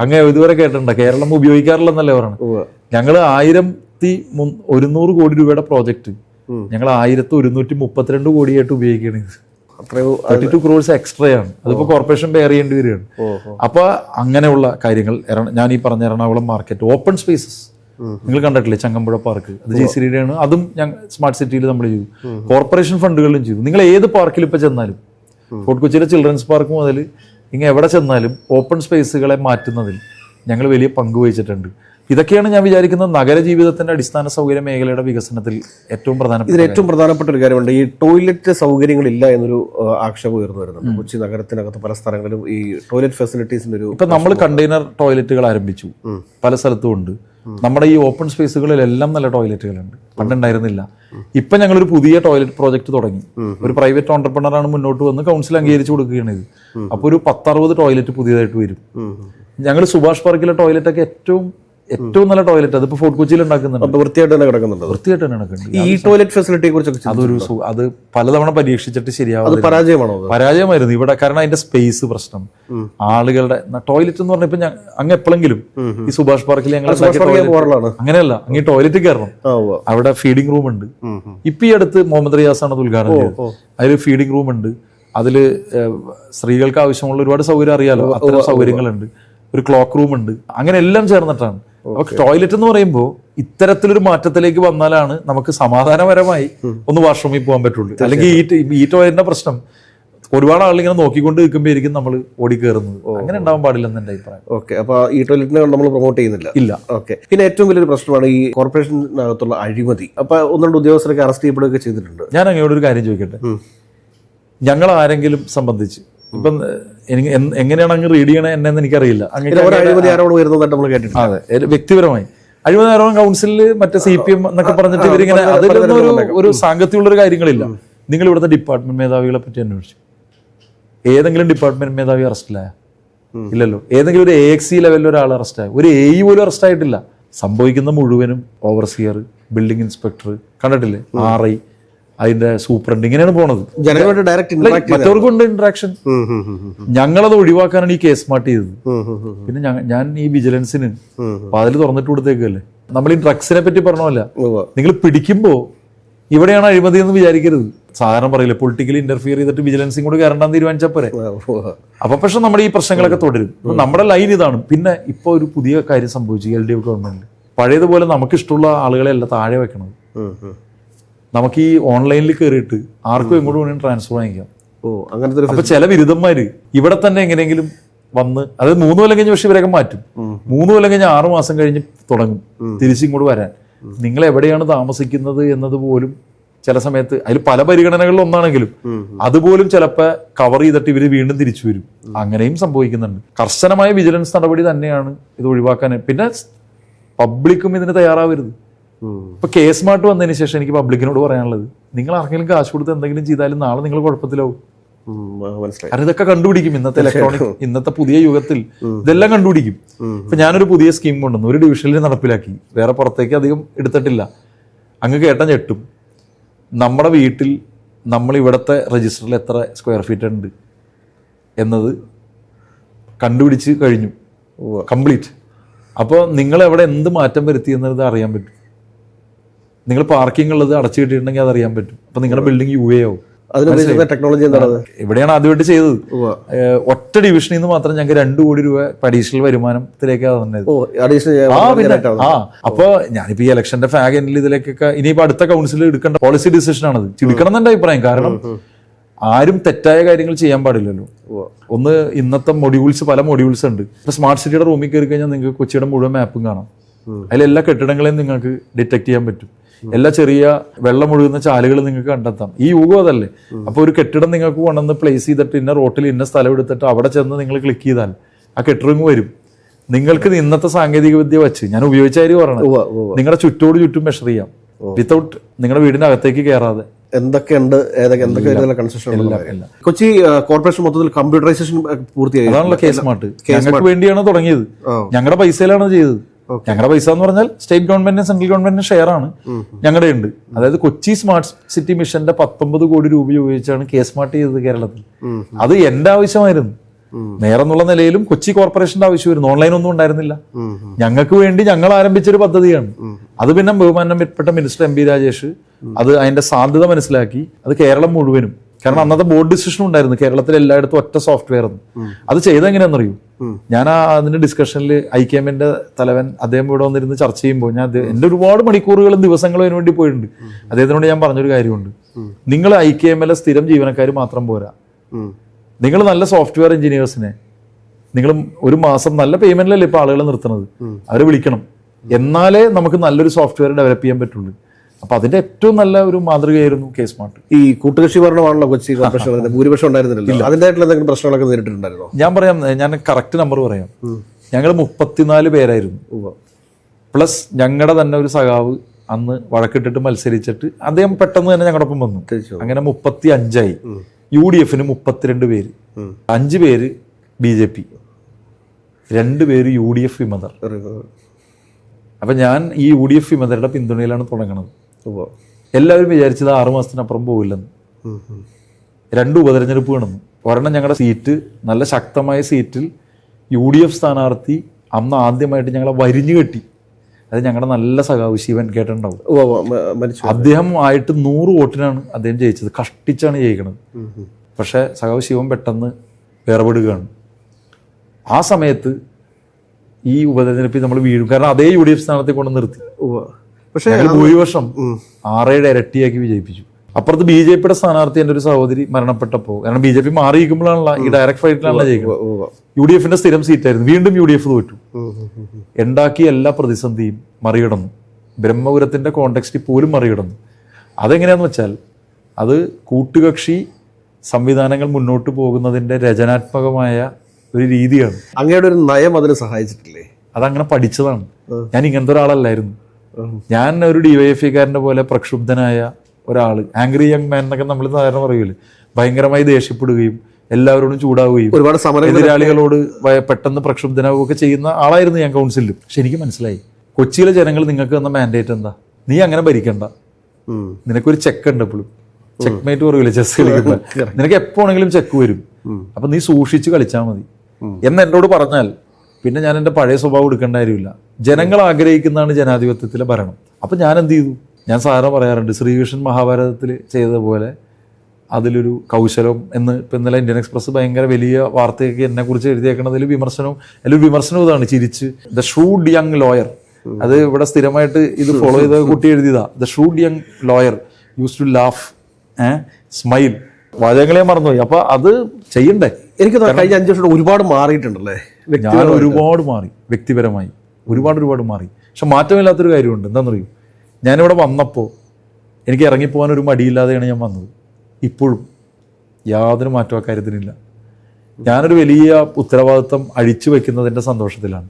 അങ്ങനെ ഇതുവരെ കേട്ടിട്ടുണ്ട്? കേരളം ഉപയോഗിക്കാറില്ലെന്നല്ലേ പറയണം ഞങ്ങൾ ആയിരത്തി ഒരുന്നൂറ് കോടി രൂപയുടെ പ്രോജക്റ്റ് ഞങ്ങൾ ആയിരത്തി ഒരുന്നൂറ്റി മുപ്പത്തിരണ്ട് കോടിയായിട്ട് ഉപയോഗിക്കുകയാണ് ഇത് തേർട്ടി ടു ക്രോഡ്സ് എക്സ്ട്രാ ആണ്. അതിപ്പോ കോർപ്പറേഷൻ ബെയർ ചെയ്യേണ്ടി വരികയാണ്. അപ്പൊ അങ്ങനെയുള്ള കാര്യങ്ങൾ ഞാൻ ഈ പറഞ്ഞ എറണാകുളം മാർക്കറ്റ് ഓപ്പൺ സ്പേസസ് നിങ്ങൾ കണ്ടിട്ടില്ലേ ചങ്ങമ്പുഴ പാർക്ക് അത് ജി സി ആണ്. അതും ഞങ്ങൾ സ്മാർട്ട് സിറ്റിയിൽ നമ്മൾ ചെയ്തു. കോർപ്പറേഷൻ ഫണ്ടുകളിലും ചെയ്തു. നിങ്ങൾ ഏത് പാർക്കിൽ ഇപ്പൊ ചെന്നാലും ഫോർട്ട് കൊച്ചിയിലെ ചിൽഡ്രൻസ് പാർക്ക് മുതൽ ഇങ്ങനെ എവിടെ ചെന്നാലും ഓപ്പൺ സ്പേസുകളെ മാറ്റുന്നതിൽ ഞങ്ങൾ വലിയ പങ്ക് വഹിച്ചിട്ടുണ്ട്. ഇതൊക്കെയാണ് ഞാൻ വിചാരിക്കുന്നത് നഗരജീവിതത്തിന്റെ അടിസ്ഥാന സൗകര്യ മേഖലയുടെ വികസനത്തിൽ ഏറ്റവും പ്രധാനപ്പെട്ട ഇതിൽ ഏറ്റവും പ്രധാനപ്പെട്ട ഒരു കാര്യമുണ്ട്. ഈ ടോയ്ലറ്റ് സൗകര്യങ്ങളില്ല എന്നൊരു ആക്ഷേപം ഉയർന്നു വരുന്നുണ്ട്. കൊച്ചി നഗരത്തിനകത്ത് പല സ്ഥലങ്ങളിലും ഈ ടോയ്ലറ്റ് ഫെസിലിറ്റീസിന്റെ ഒരു ഇപ്പൊ നമ്മൾ കണ്ടെയ്നർ ടോയ്ലറ്റുകൾ ആരംഭിച്ചു. പല സ്ഥലത്തും ഉണ്ട്. നമ്മുടെ ഈ ഓപ്പൺ സ്പേസുകളിലെല്ലാം നല്ല ടോയ്ലറ്റുകളുണ്ട് പണ്ടുണ്ടായിരുന്നില്ല. ഇപ്പൊ ഞങ്ങളൊരു പുതിയ ടോയ്ലറ്റ് പ്രോജക്റ്റ് തുടങ്ങി. ഒരു പ്രൈവറ്റ് ഓണ്ടർപ്രണറാണ് മുന്നോട്ട് വന്ന് കൗൺസിൽ അംഗീകരിച്ചു കൊടുക്കുകയാണ് ഇത്. അപ്പൊ ഒരു പത്തറുപത് ടോയ്ലറ്റ് പുതിയതായിട്ട് വരും. ഞങ്ങൾ സുഭാഷ് പാർക്കിലെ ടോയ്ലറ്റ് ഒക്കെ ഏറ്റവും ഏറ്റവും നല്ല ടോയ്ലറ്റ് അതിപ്പോ ഫോർട്ട് കൊച്ചിയിൽ ഉണ്ടാക്കുന്നുണ്ട്. വൃത്തിയായിട്ട് തന്നെ കിടക്കുന്നുണ്ട്. വൃത്തിയായിട്ട് തന്നെ ഈ ടോയ്ലറ്റ് ഫെസിലിറ്റിയെ കുറിച്ചൊക്കെ? അതൊരു അത് പലതവണ പരീക്ഷിച്ചിട്ട് ശരിയാവും പരാജയമാണോ പരാജയമായിരുന്നു. ഇവിടെ കാരണം അതിന്റെ സ്പേസ് പ്രശ്നം. ആളുകളുടെ ടോയ്ലറ്റ് എന്ന് പറഞ്ഞപ്പോ ഞാൻ അങ്ങ് എപ്പോഴെങ്കിലും ഈ സുഭാഷ് പാർക്കിൽ ഞങ്ങൾ അങ്ങനെയല്ല അങ്ങ് ടോയ്ലറ്റ് കയറണം. അവിടെ ഫീഡിംഗ് റൂം ഉണ്ട്. ഇപ്പൊ ഈ അടുത്ത് മുഹമ്മദ് റിയാസ് ആണ് അത് ഉദ്ഘാടനം ചെയ്തത്. അതിൽ ഫീഡിംഗ് റൂം ഉണ്ട്. അതിൽ സ്ത്രീകൾക്ക് ആവശ്യമുള്ള ഒരുപാട് സൗകര്യം അറിയാലോ? അത്തരം സൗകര്യങ്ങളുണ്ട്. ഒരു ക്ലോക്ക് റൂം ഉണ്ട്. അങ്ങനെ എല്ലാം ചേർന്നിട്ടാണ്. അപ്പൊ ടോയ്ലറ്റ് എന്ന് പറയുമ്പോൾ ഇത്തരത്തിലൊരു മാറ്റത്തിലേക്ക് വന്നാലാണ് നമുക്ക് സമാധാനപരമായി ഒന്ന് വാഷ്റൂമിൽ പോകാൻ പറ്റുള്ളൂ. അല്ലെങ്കിൽ ഈ ഈ ടോയ്ലറ്റിന്റെ പ്രശ്നം ഒരുപാട് ആളുകൾ ഇങ്ങനെ നോക്കിക്കൊണ്ട് നിൽക്കുമ്പോഴായിരിക്കും നമ്മൾ ഓടി കയറുന്നത് അങ്ങനെ ഉണ്ടാവാൻ പാടില്ലെന്ന് എന്റെ അഭിപ്രായം. ഓക്കെ അപ്പൊ ഈ ടോയ്ലറ്റിനെ നമ്മൾ പ്രൊമോട്ട് ചെയ്യുന്നില്ല? ഇല്ല. ഓക്കെ പിന്നെ ഏറ്റവും വലിയൊരു പ്രശ്നമാണ് ഈ കോർപ്പറേഷനകത്തുള്ള അഴിമതി. അപ്പൊ ഒന്ന് രണ്ട് ഉദ്യോഗസ്ഥരൊക്കെ അറസ്റ്റ് ചെയ്യപ്പെടുകയൊക്കെ ചെയ്തിട്ടുണ്ട്. ഞാൻ അങ്ങോട്ടൊരു കാര്യം ചോദിക്കട്ടെ? ഞങ്ങൾ ആരെങ്കിലും സംബന്ധിച്ച് ഇപ്പം എനിക്ക് എങ്ങനെയാണ് അങ്ങ് റീഡ് ചെയ്യണേ എന്നെന്ന് എനിക്കറിയില്ല. അഴിമതി അതെ വ്യക്തിപരമായി. അഴിമതിപരമായ കൗൺസിലിൽ മറ്റേ സി പി എം എന്നൊക്കെ പറഞ്ഞിട്ട് ഇവരിങ്ങനെ അതിലൊന്നും ഒരു ഒരു സാങ്കത്യമുള്ള ഒരു കാര്യങ്ങളില്ല. നിങ്ങൾ ഇവിടുത്തെ ഡിപ്പാർട്ട്മെന്റ് മേധാവികളെ പറ്റി അന്വേഷിച്ചു. ഏതെങ്കിലും ഡിപ്പാർട്ട്മെന്റ് മേധാവി അറസ്റ്റിലായ? ഇല്ലല്ലോ. ഏതെങ്കിലും ഒരു എ എക്സ് സി ലെവലിൽ ഒരാൾ അറസ്റ്റായ? ഒരു എ ഇ പോലും അറസ്റ്റ് ആയിട്ടില്ല സംഭവിക്കുന്ന മുഴുവനും ഓവർസിയർ ബിൽഡിംഗ് ഇൻസ്പെക്ടർ കണ്ടിട്ടില്ലേ? ആർ ഐ അതിന്റെ സൂപ്രണ്ട് ഇങ്ങനെയാണ് പോണത്. ജനങ്ങളുമായിട്ട് ഡയറക്റ്റ് ഇന്ററാക്ട് മറ്റവർക്കുണ്ട് ഇന്ററാക്ഷൻ ഞങ്ങളത് ഒഴിവാക്കാനാണ് ഈ കേസ് മാർട്ട് ചെയ്തത്. പിന്നെ ഞാൻ ഈ വിജിലൻസിന് അതിൽ തുറന്നിട്ട് കൊടുത്തേക്കല്ലേ? നമ്മൾ ഈ ഡ്രഗ്സിനെ പറ്റി പറഞ്ഞല്ല. നിങ്ങൾ പിടിക്കുമ്പോ ഇവിടെയാണ് അഴിമതി എന്ന് വിചാരിക്കരുത്. സാധാരണ പറയില്ലേ പൊളിറ്റിക്കലി ഇന്റർഫിയർ ചെയ്തിട്ട് വിജിലൻസും കൂടെ കയറണ്ടെന്ന് തീരുമാനിച്ചാൽ പോരെ? അപ്പൊ പക്ഷെ നമ്മുടെ ഈ പ്രശ്നങ്ങളൊക്കെ തുടരും. നമ്മുടെ ലൈൻ ഇതാണ്. പിന്നെ ഇപ്പൊ ഒരു പുതിയ കാര്യം സംഭവിച്ചു എൽ ഡി എഫ് ഗവൺമെന്റ് പഴയതുപോലെ നമുക്ക് ഇഷ്ടമുള്ള ആളുകളെ അല്ല താഴെ വെക്കണം നമുക്ക് ഈ ഓൺലൈനിൽ കയറിയിട്ട് ആർക്കും എങ്ങോട്ട് വേണമെങ്കിലും ട്രാൻസ്ഫർ വാങ്ങിക്കാം. ഓ അങ്ങനത്തെ അപ്പൊ ചില ബിരുദന്മാര് ഇവിടെ തന്നെ എങ്ങനെയെങ്കിലും വന്ന് അതായത് മൂന്ന് കൊല്ലം കഴിഞ്ഞ് പക്ഷെ ഇവരൊക്കെ മാറ്റും. മൂന്ന് കൊല്ലം കഴിഞ്ഞ് ആറു മാസം കഴിഞ്ഞ് തുടങ്ങും. തിരിച്ചിങ്ങോട്ട് വരാൻ. നിങ്ങൾ എവിടെയാണ് താമസിക്കുന്നത് എന്നത് പോലും ചില സമയത്ത് അതിൽ പല പരിഗണനകളിൽ ഒന്നാണെങ്കിലും അതുപോലും ചിലപ്പോൾ കവർ ചെയ്തിട്ട് ഇവർ വീണ്ടും തിരിച്ചു വരും. അങ്ങനെയും സംഭവിക്കുന്നുണ്ട്. കർശനമായ വിജിലൻസ് നടപടി തന്നെയാണ് ഇത് ഒഴിവാക്കാൻ. പിന്നെ പബ്ലിക്കും ഇതിന് തയ്യാറാവരുത്. ഇപ്പൊ കേസ് മാർട്ട് വന്നതിന് ശേഷം എനിക്ക് പബ്ലിക്കിനോട് പറയാനുള്ളത് നിങ്ങൾ ആർക്കെങ്കിലും കാശ് കൊടുത്ത് എന്തെങ്കിലും ചെയ്താലും നാളെ നിങ്ങൾ കുഴപ്പത്തിലാവും. കാരണം ഇതൊക്കെ കണ്ടുപിടിക്കും ഇന്നത്തെ ഇലക്ട്രോണിക് ഇന്നത്തെ പുതിയ യുഗത്തിൽ. ഇതെല്ലാം കണ്ടുപിടിക്കും. ഇപ്പൊ ഞാനൊരു പുതിയ സ്കീം കൊണ്ടുവന്നു. ഒരു ഡിവിഷനിൽ നടപ്പിലാക്കി. വേറെ പുറത്തേക്ക് അധികം എടുത്തിട്ടില്ല. അങ്ങ് കേട്ട ഞെട്ടും. നമ്മുടെ വീട്ടിൽ നമ്മൾ ഇവിടുത്തെ രജിസ്റ്ററിൽ എത്ര സ്ക്വയർ ഫീറ്റ് ഉണ്ട് എന്നത് കണ്ടുപിടിച്ച് കഴിഞ്ഞു. കംപ്ലീറ്റ് അപ്പോൾ നിങ്ങൾ എവിടെ എന്ത് മാറ്റം വരുത്തി എന്നത് അറിയാൻ പറ്റും. നിങ്ങൾ പാർക്കിംഗ് ഉള്ളത് അടച്ചു കിട്ടിയിട്ടുണ്ടെങ്കിൽ അത് അറിയാൻ പറ്റും. അപ്പൊ നിങ്ങളുടെ ബിൽഡിംഗ് യു എ ആവും. ടെക്നോളജി എന്താണ് ഇവിടെയാണ് ആദ്യമായിട്ട് ചെയ്തത്. ഒറ്റ ഡിവിഷനിൽ നിന്ന് മാത്രം ഞങ്ങൾക്ക് രണ്ടു കോടി രൂപ അഡീഷണൽ ആ അപ്പൊ ഞാനിപ്പോ ഈ ഇലക്ഷന്റെ ഫാഗ് എൻഡിൽ ഇതിലേക്കൊക്കെ ഇനിയിപ്പോ അടുത്ത കൗൺസിൽ എടുക്കേണ്ട പോളിസി ഡിസിഷൻ ആണത്. എടുക്കണം എന്നെ അഭിപ്രായം. കാരണം ആരും തെറ്റായ കാര്യങ്ങൾ ചെയ്യാൻ പാടില്ലല്ലോ. ഒന്ന് ഇന്നത്തെ മൊഡ്യൂൾസ് പല മൊഡ്യൂൾസ് ഉണ്ട്. ഇപ്പൊ സ്മാർട്ട് സിറ്റിയുടെ റൂമിൽ കയറി കഴിഞ്ഞാൽ നിങ്ങൾക്ക് കൊച്ചിയുടെ മുഴുവൻ മാപ്പും കാണാം. അതിലെല്ലാ കെട്ടിടങ്ങളെയും നിങ്ങൾക്ക് ഡിറ്റക്ട് ചെയ്യാൻ പറ്റും. എല്ലാ ചെറിയ വെള്ളം ഒഴുകുന്ന ചാലുകൾ നിങ്ങൾക്ക് കണ്ടെത്താം. ഈ യുഗം അതല്ലേ? അപ്പൊ ഒരു കെട്ടിടം നിങ്ങൾക്ക് കൊണ്ടുവന്ന് പ്ലേസ് ചെയ്തിട്ട് ഇന്ന റോട്ടിൽ ഇന്ന സ്ഥലം എടുത്തിട്ട് അവിടെ ചെന്ന് നിങ്ങൾ ക്ലിക്ക് ചെയ്താൽ ആ കെട്ടിടം വരും. നിങ്ങൾക്ക് ഇന്നത്തെ സാങ്കേതിക വിദ്യ വെച്ച് ഞാൻ ഉപയോഗിച്ച കാര്യം പറയണം. നിങ്ങളുടെ ചുറ്റോട് ചുറ്റും മെഷർ ചെയ്യാം. വിത്തൗട്ട് നിങ്ങളുടെ വീടിന്റെ അകത്തേക്ക് കയറാതെ എന്തൊക്കെയുണ്ട്? ഏതൊക്കെ എന്തൊക്കെ എല്ലാം. കൊച്ചി കോർപ്പറേഷൻ മൊത്തത്തിൽ കമ്പ്യൂട്ടറൈസേഷൻ പൂർത്തിയായി. അതാണല്ലോ കേസ് മാർട്ട് ഞങ്ങൾക്ക് വേണ്ടിയാണ് തുടങ്ങിയത്. ഞങ്ങളുടെ പൈസയിലാണ് ചെയ്തത്. ഞങ്ങളുടെ പൈസ എന്ന് പറഞ്ഞാൽ സ്റ്റേറ്റ് ഗവൺമെന്റിനും സെൻട്രൽ ഗവൺമെന്റിനും ഷെയർ ആണ് ഞങ്ങളുടെ ഉണ്ട്. അതായത് കൊച്ചി സ്മാർട്ട് സിറ്റി മിഷന്റെ പത്തൊമ്പത് കോടി രൂപ ഉപയോഗിച്ചാണ് കെ സ്മാർട്ട് ചെയ്തത് കേരളത്തിൽ. അത് എന്റെ ആവശ്യമായിരുന്നു. നേരെന്നുള്ള നിലയിലും കൊച്ചി കോർപ്പറേഷന്റെ ആവശ്യമായിരുന്നു. ഓൺലൈൻ ഒന്നും ഉണ്ടായിരുന്നില്ല. ഞങ്ങൾക്ക് വേണ്ടി ഞങ്ങൾ ആരംഭിച്ച ഒരു പദ്ധതിയാണ് അത് പിന്നെ ബഹുമാനപ്പെട്ട മിനിസ്റ്റർ എം പി രാജേഷ് അത് അതിന്റെ സാധ്യത മനസ്സിലാക്കി. അത് കേരളം മുഴുവനും. കാരണം അന്നത്തെ ബോർഡ് ഡിസിഷൻ ഉണ്ടായിരുന്നു. കേരളത്തിൽ എല്ലായിടത്തും ഒറ്റ സോഫ്റ്റ്വെയർ അത് ചെയ്തെങ്ങനെയാണെന്നറിയൂ? ഞാൻ ആ അതിന്റെ ഡിസ്കഷനിൽ ഐ കെ എമ്മിന്റെ തലവൻ അദ്ദേഹം ഇവിടെ വന്നിരുന്ന് ചർച്ച ചെയ്യുമ്പോൾ ഞാൻ എന്റെ ഒരുപാട് മണിക്കൂറുകളും ദിവസങ്ങളും അതിനു വേണ്ടി പോയിട്ടുണ്ട്. അദ്ദേഹത്തിനോട് ഞാൻ പറഞ്ഞൊരു കാര്യമുണ്ട്. നിങ്ങൾ ഐ കെ എമ്മിലെ സ്ഥിരം ജീവനക്കാർ മാത്രം പോരാ. നിങ്ങൾ നല്ല സോഫ്റ്റ്വെയർ എഞ്ചിനീയേഴ്സിനെ നിങ്ങൾ ഒരു മാസം നല്ല പേയ്മെന്റിലല്ലേ ഇപ്പൊ ആളുകളെ നിർത്തുന്നത്? അവരെ വിളിക്കണം. എന്നാലേ നമുക്ക് നല്ലൊരു സോഫ്റ്റ്വെയർ ഡെവലപ്പ് ചെയ്യാൻ പറ്റുള്ളൂ. അപ്പൊ അതിന്റെ ഏറ്റവും നല്ല ഒരു മാതൃകയായിരുന്നു കെ സ്മാർട്ട്. ഈ കൂട്ടുകക്ഷി ഭരണമാണല്ലോ കൊച്ചി കോർപ്പറേഷൻ ഭൂരിപക്ഷം ഉണ്ടായിരുന്നില്ല അതിന്റെതായിട്ടുള്ള എന്തെങ്കിലും പ്രശ്നങ്ങളൊക്കെ നേരിട്ടിട്ടുണ്ടായിരുന്നോ? ഞാൻ പറയാം ഞാൻ കറക്റ്റ് നമ്പർ പറയാം. ഞങ്ങൾ മുപ്പത്തിനാല് പേരായിരുന്നു. പ്ലസ് ഞങ്ങളുടെ തന്നെ ഒരു സഖാവ് അന്ന് വഴക്കിട്ടിട്ട് മത്സരിച്ചിട്ട് അദ്ദേഹം പെട്ടെന്ന് തന്നെ ഞങ്ങളുടെ ഒപ്പം വന്നു. അങ്ങനെ മുപ്പത്തി അഞ്ചായി യു ഡി എഫിന് മുപ്പത്തിരണ്ട് പേര്. അഞ്ച് പേര് ബി ജെ പി. രണ്ട് പേര് യു ഡി എഫ് വിമതർ. അപ്പൊ ഞാൻ ഈ യു ഡി എഫ് വിമതരുടെ പിന്തുണയിലാണ് തുടങ്ങുന്നത്. എല്ലാവരും വിചാരിച്ചത് ആറുമാസത്തിനപ്പുറം പോവില്ലെന്ന്. രണ്ട് ഉപതെരഞ്ഞെടുപ്പ് വേണമെന്ന് ഒരെണ്ണം ഞങ്ങളുടെ സീറ്റ് നല്ല ശക്തമായ സീറ്റിൽ യു ഡി എഫ് സ്ഥാനാർത്ഥി അന്ന് ആദ്യമായിട്ട് ഞങ്ങളെ വരിഞ്ഞു കെട്ടി. അത് ഞങ്ങളുടെ നല്ല സഖാവ് ശിവൻ. മരിച്ചു അദ്ദേഹം ആയിട്ട് നൂറ് വോട്ടിനാണ് അദ്ദേഹം ജയിച്ചത്. കഷ്ടിച്ചാണ് ഉം. പക്ഷേ സഖാവ് ശിവൻ പെട്ടെന്ന് വേർപെടുകയാണ്. ആ സമയത്ത് ഈ ഉപതെരഞ്ഞെടുപ്പിൽ നമ്മൾ വീഴും. കാരണം അതേ യു ഡി എഫ് സ്ഥാനത്തെ കൊണ്ട് നിർത്തി. പക്ഷേ ഭൂരിപക്ഷം ആറേഴ് ഇരട്ടിയാക്കി വിജയിപ്പിച്ചു. അപ്പുറത്ത് ബി ജെ പിയുടെ സ്ഥാനാർത്ഥി എന്റെ ഒരു സഹോദരി മരണപ്പെട്ടപ്പോൾ കാരണം ബി ജെ പി മാറിയിരിക്കുമ്പോഴാണല്ലോ ഈ ഡയറക്ട് ഫൈറ്റിലാണ് ജയിക്കുന്നത്. യു ഡി എഫിന്റെ സ്ഥിരം സീറ്റായിരുന്നു. വീണ്ടും യു ഡി എഫ് തോറ്റു. ഉണ്ടാക്കിയ എല്ലാ പ്രതിസന്ധിയും മറികടന്നു. ബ്രഹ്മപുരത്തിന്റെ കോണ്ടെക്സ്റ്റിൽ പോലും മറികടന്നു. അതെങ്ങനെയാന്ന് വെച്ചാൽ അത് കൂട്ടുകക്ഷി സംവിധാനങ്ങൾ മുന്നോട്ട് പോകുന്നതിന്റെ രചനാത്മകമായ ഒരു രീതിയാണ്. അങ്ങയുടെ ഒരു നയം അതിന് സഹായിച്ചിട്ടില്ലേ? അതങ്ങനെ പഠിച്ചതാണ്. ഞാൻ ഇങ്ങനത്തെ ഒരാളല്ലായിരുന്നു. ഞാൻ ഒരു ഡിവൈഎഫ്ഐക്കാരന്റെ പോലെ പ്രക്ഷുബ്ധനായ ഒരാൾ ആംഗ്രി യങ് മാൻ എന്നൊക്കെ നമ്മൾ സാധാരണ പറയൂലേ. ഭയങ്കരമായി ദേഷ്യപ്പെടുകയും എല്ലാവരോടും ചൂടാവുകയും ഒരുപാട് സമര എതിരാളികളോട് പെട്ടെന്ന് പ്രക്ഷുബ്ധനാവുകയൊക്കെ ചെയ്യുന്ന ആളായിരുന്നു ഞാൻ കൗൺസിലും പക്ഷെ എനിക്ക് മനസ്സിലായി കൊച്ചിയിലെ ജനങ്ങൾ നിങ്ങൾക്ക് തന്ന മാൻഡേറ്റ് എന്താ? നീ അങ്ങനെ ഭരിക്കണ്ട. നിനക്കൊരു ചെക്ക് ഉണ്ട് എപ്പോഴും ചെക്ക് മേറ്റ് പറയൂലേ ചെസ് കളിക്കുന്ന നിനക്ക് എപ്പോണെങ്കിലും ചെക്ക് വരും. അപ്പൊ നീ സൂക്ഷിച്ച് കളിച്ചാൽ മതി. എന്ന് എന്നോട് പറഞ്ഞാൽ പിന്നെ ഞാൻ എന്റെ പഴയ സ്വഭാവം എടുക്കേണ്ട കാര്യമില്ല. ജനങ്ങൾ ആഗ്രഹിക്കുന്നതാണ് ജനാധിപത്യത്തിലെ ഭരണം. അപ്പം ഞാൻ എന്ത് ചെയ്തു? ഞാൻ സാധാരണ പറയാറുണ്ട് ശ്രീകൃഷ്ണൻ മഹാഭാരതത്തിൽ ചെയ്തതുപോലെ അതിലൊരു കൗശലം എന്ന് ഇപ്പം ഇന്നലെ ഇന്ത്യൻ എക്സ്പ്രസ് ഭയങ്കര വലിയ വാർത്തയൊക്കെ എന്നെ കുറിച്ച് എഴുതിയേക്കണതിൽ വിമർശനവും അതിലൊരു വിമർശനം ഇതാണ്. ചിരിച്ച് ദ ഷൂഡ് യങ് ലോയർ. അത് ഇവിടെ സ്ഥിരമായിട്ട് ഇത് ഫോളോ ചെയ്ത കുട്ടി എഴുതിയതാ. The should young lawyer use to laugh smile. വാചകങ്ങളെ മറന്നുപോയി. അപ്പോൾ അത് ചെയ്യണ്ടേ? എനിക്ക് കഴിഞ്ഞ അഞ്ച് വർഷം ഒരുപാട് മാറിയിട്ടുണ്ടല്ലേ? ഞാൻ ഒരുപാട് മാറി വ്യക്തിപരമായി. ഒരുപാട് ഒരുപാട് മാറി. പക്ഷെ മാറ്റമില്ലാത്തൊരു കാര്യമുണ്ട്. എന്താണെന്നറിയോ? ഞാനിവിടെ വന്നപ്പോൾ എനിക്ക് ഇറങ്ങിപ്പോകാൻ ഒരു മടിയില്ലാതെയാണ് ഞാൻ വന്നത്. ഇപ്പോഴും യാതൊരു മാറ്റം ആ കാര്യത്തിനില്ല. ഞാനൊരു വലിയ ഉത്തരവാദിത്വം അഴിച്ചു വെക്കുന്നതിന്റെ സന്തോഷത്തിലാണ്.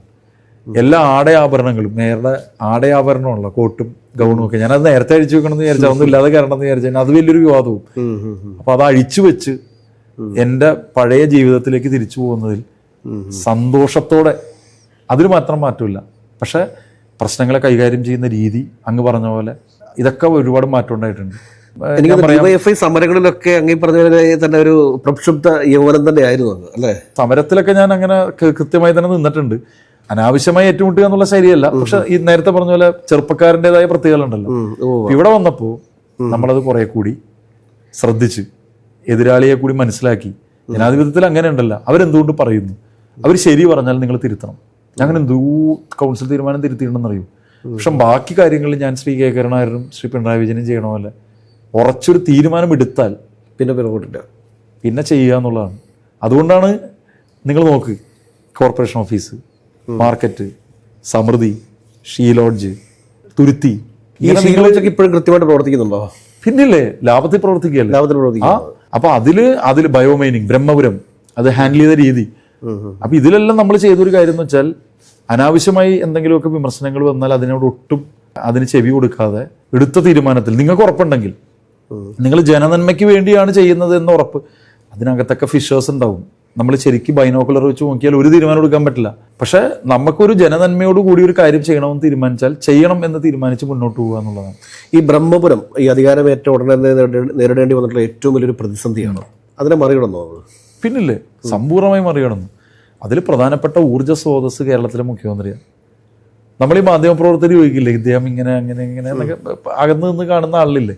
എല്ലാ ആടയാഭരണങ്ങളും നേരുടെ ആടയാഭരണമുള്ള കോട്ടും ഗൗണും ഒക്കെ ഞാനത് നേരത്തെ അഴിച്ചു വെക്കണം എന്ന് വിചാരിച്ചാൽ ഒന്നും ഇല്ലാതെ കയറണം എന്ന് വിചാരിച്ചാൽ അത് വലിയൊരു വിവാദവും. ഉം, ഉം, ഉം. അപ്പൊ അത് അഴിച്ചു വെച്ച് എന്റെ പഴയ ജീവിതത്തിലേക്ക് തിരിച്ചു പോകുന്നതിൽ സന്തോഷത്തോടെ അതിൽ മാത്രം മാറ്റമില്ല. പക്ഷെ പ്രശ്നങ്ങളെ കൈകാര്യം ചെയ്യുന്ന രീതി അങ്ങ് പറഞ്ഞ പോലെ ഇതൊക്കെ ഒരുപാട് മാറ്റം ഉണ്ടായിട്ടുണ്ട്. എനിക്ക് സമരങ്ങളിലൊക്കെ അങ്ങേ പറഞ്ഞ തന്നെ ഒരു പ്രക്ഷുബ്ധ യൗവനം തന്നെ ആയിരുന്നു അല്ലേ? സമരത്തിലൊക്കെ ഞാൻ അങ്ങനെ കൃത്യമായി തന്നെ നിന്നിട്ടുണ്ട്. അനാവശ്യമായി ഏറ്റുമുട്ടുക എന്നുള്ള ശരിയല്ല പക്ഷെ ഈ നേരത്തെ പറഞ്ഞ പോലെ ചെറുപ്പക്കാരന്റെതായ പ്രത്യേകതകളുണ്ടല്ലോ. ഇവിടെ വന്നപ്പോൾ നമ്മളത് കുറെ കൂടി ശ്രദ്ധിച്ച് എതിരാളിയെ കൂടി മനസ്സിലാക്കി. ജനാധിപത്യത്തിൽ അങ്ങനെ ഉണ്ടല്ല. അവരെന്തുകൊണ്ട് പറയുന്നു? അവർ ശരി പറഞ്ഞാൽ നിങ്ങൾ തിരുത്തണം. അങ്ങനെ എന്തോ കൗൺസിൽ തീരുമാനം തിരുത്തിയിട്ടുണ്ടെന്ന് അറിയൂ പക്ഷെ ബാക്കി കാര്യങ്ങളിൽ ഞാൻ ശ്രീ കെ കരുണാകരനും ശ്രീ പിണറായി വിജയനും ചെയ്യണമല്ല ഉറച്ചൊരു തീരുമാനം എടുത്താൽ പിന്നെ പിറകോട്ടില്ല. പിന്നെ ചെയ്യുക എന്നുള്ളതാണ്. അതുകൊണ്ടാണ് നിങ്ങൾ നോക്ക് corporation office market Samruddhi she lodge Thuruthi. ഈ ഇപ്പോഴും കൃത്യമായിട്ട് പ്രവർത്തിക്കുന്നുണ്ടോ? പിന്നില്ലേ? ലാഭത്തിൽ പ്രവർത്തിക്കുകയല്ലേ? ലാഭത്തിൽ ആ പ്രവർത്തിക്കുന്നു അപ്പൊ അതിൽ അതിൽ ബയോമൈനിങ് ബ്രഹ്മപുരം അത് ഹാൻഡിൽ ചെയ്ത രീതി. അപ്പൊ ഇതിലെല്ലാം നമ്മൾ ചെയ്തൊരു കാര്യം എന്ന് വെച്ചാൽ അനാവശ്യമായി എന്തെങ്കിലുമൊക്കെ വിമർശനങ്ങൾ വന്നാൽ അതിനോട് ഒട്ടും അതിന് ചെവി കൊടുക്കാതെ എടുത്ത തീരുമാനത്തിൽ നിങ്ങൾക്ക് ഉറപ്പുണ്ടെങ്കിൽ. നിങ്ങൾ ജനനന്മയ്ക്ക് വേണ്ടിയാണ് ചെയ്യുന്നത് എന്ന് ഉറപ്പ്. അതിനകത്തൊക്കെ ഫിഷേഴ്സ് ഉണ്ടാവും. നമ്മൾ ശരിക്കും ബൈനോക്കുലർ വെച്ച് നോക്കിയാൽ ഒരു തീരുമാനം എടുക്കാൻ പറ്റില്ല. പക്ഷെ നമുക്കൊരു ജനനന്മയോട് കൂടി ഒരു കാര്യം ചെയ്യണമെന്ന് തീരുമാനിച്ചാൽ ചെയ്യണം എന്ന് തീരുമാനിച്ച് മുന്നോട്ട് പോകുക എന്നുള്ളതാണ്. ഈ ബ്രഹ്മപുരം ഈ അധികാരമേറ്റ ഉടനെ നേരിടേ- നേരിടേണ്ടി വന്നിട്ടുള്ള ഏറ്റവും വലിയൊരു പ്രതിസന്ധിയാണ്. അതിനെ മറികടന്നോ പിന്നില്ലേ? സമ്പൂർണമായി മറികടന്നു. അതിൽ പ്രധാനപ്പെട്ട ഊർജ സ്രോതസ് കേരളത്തിലെ മുഖ്യമന്ത്രിയാണ്. നമ്മൾ ഈ മാധ്യമപ്രവർത്തകർ ചോദിക്കില്ലേ ഇദ്ദേഹം ഇങ്ങനെ അങ്ങനെ ഇങ്ങനെ അകന്നു നിന്ന് കാണുന്ന ആളില്ലേ.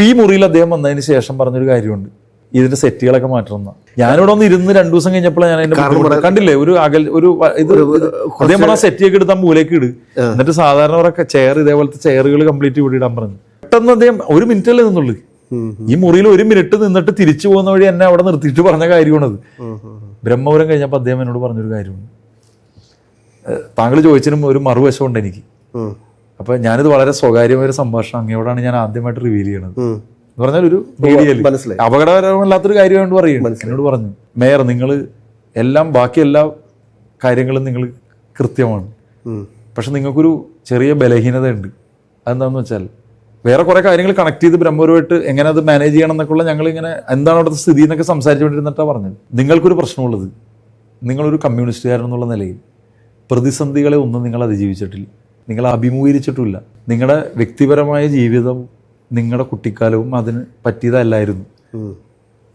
ഈ മുറിയിൽ അദ്ദേഹം വന്നതിന് ശേഷം പറഞ്ഞൊരു കാര്യമുണ്ട്. ഇതിന്റെ സെറ്റുകളൊക്കെ മാറ്റണം. ഞാനിവിടെ ഒന്ന് ഇരുന്ന് രണ്ടു ദിവസം കഴിഞ്ഞപ്പോഴാണ് ഞാൻ അതിന്റെ കണ്ടില്ലേ? ഒരു അകൽ ഒരു ഇത് അതേ അദ്ദേഹം പറഞ്ഞ സെറ്റിയൊക്കെ എടുത്താൽ മൂലയ്ക്ക് ഇട്. എന്നിട്ട് സാധാരണ അവരൊക്കെ ചെയർ ഇതേപോലത്തെ ചെയറുകൾ കംപ്ലീറ്റ് ഇവിടെ ഇടാൻ പറഞ്ഞു. പെട്ടെന്ന് അദ്ദേഹം ഒരു മിനിറ്റ് അല്ലേ നിന്നുള്ളൂ. ഈ മുറിയിൽ ഒരു മിനിറ്റ് നിന്നിട്ട് തിരിച്ചു പോകുന്ന വഴി എന്നെ അവിടെ നിർത്തിയിട്ട് പറഞ്ഞ കാര്യമാണത്. ബ്രഹ്മപുരം കഴിഞ്ഞപ്പോൾ അദ്ദേഹം എന്നോട് പറഞ്ഞൊരു കാര്യമുണ്ട്. താങ്കൾ ചോദിച്ചതിനും ഒരു മറുവശമുണ്ട് എനിക്ക്. അപ്പൊ ഞാനിത് വളരെ സ്വകാര്യമായ ഒരു സംഭാഷണം അങ്ങയോടാണ് ഞാൻ ആദ്യമായിട്ട് റിവീൽ ചെയ്യണത്. എന്ന് പറഞ്ഞാൽ ഒരു മീഡിയയിൽ. അപകടകരമല്ലാത്തൊരു കാര്യമായിട്ട് പറയുന്നത് എന്നോട് പറഞ്ഞു മേയർ നിങ്ങൾ എല്ലാം ബാക്കി എല്ലാ കാര്യങ്ങളും നിങ്ങൾ കൃത്യമാണ്. പക്ഷെ നിങ്ങൾക്കൊരു ചെറിയ ബലഹീനത ഉണ്ട് അതെന്താണെന്ന് വെച്ചാൽ വേറെ കുറെ കാര്യങ്ങൾ കണക്ട് ചെയ്ത് ബ്രഹ്മപുരമായിട്ട് എങ്ങനെ അത് മാനേജ് ചെയ്യണം എന്നൊക്കെയുള്ള ഞങ്ങൾ ഇങ്ങനെ എന്താണ് അവിടുത്തെ സ്ഥിതി എന്നൊക്കെ സംസാരിച്ചുകൊണ്ടിരുന്നിട്ടാണ് പറഞ്ഞത്. നിങ്ങൾക്കൊരു പ്രശ്നമുള്ളത് നിങ്ങളൊരു കമ്മ്യൂണിസ്റ്റുകാരൻ എന്നുള്ള നിലയിൽ പ്രതിസന്ധികളെ ഒന്നും നിങ്ങൾ അതിജീവിച്ചിട്ടില്ല. നിങ്ങൾ അഭിമുഖീകരിച്ചിട്ടില്ല. നിങ്ങളുടെ വ്യക്തിപരമായ ജീവിതവും നിങ്ങളുടെ കുട്ടിക്കാലവും അതിന് പറ്റിയതല്ലായിരുന്നു.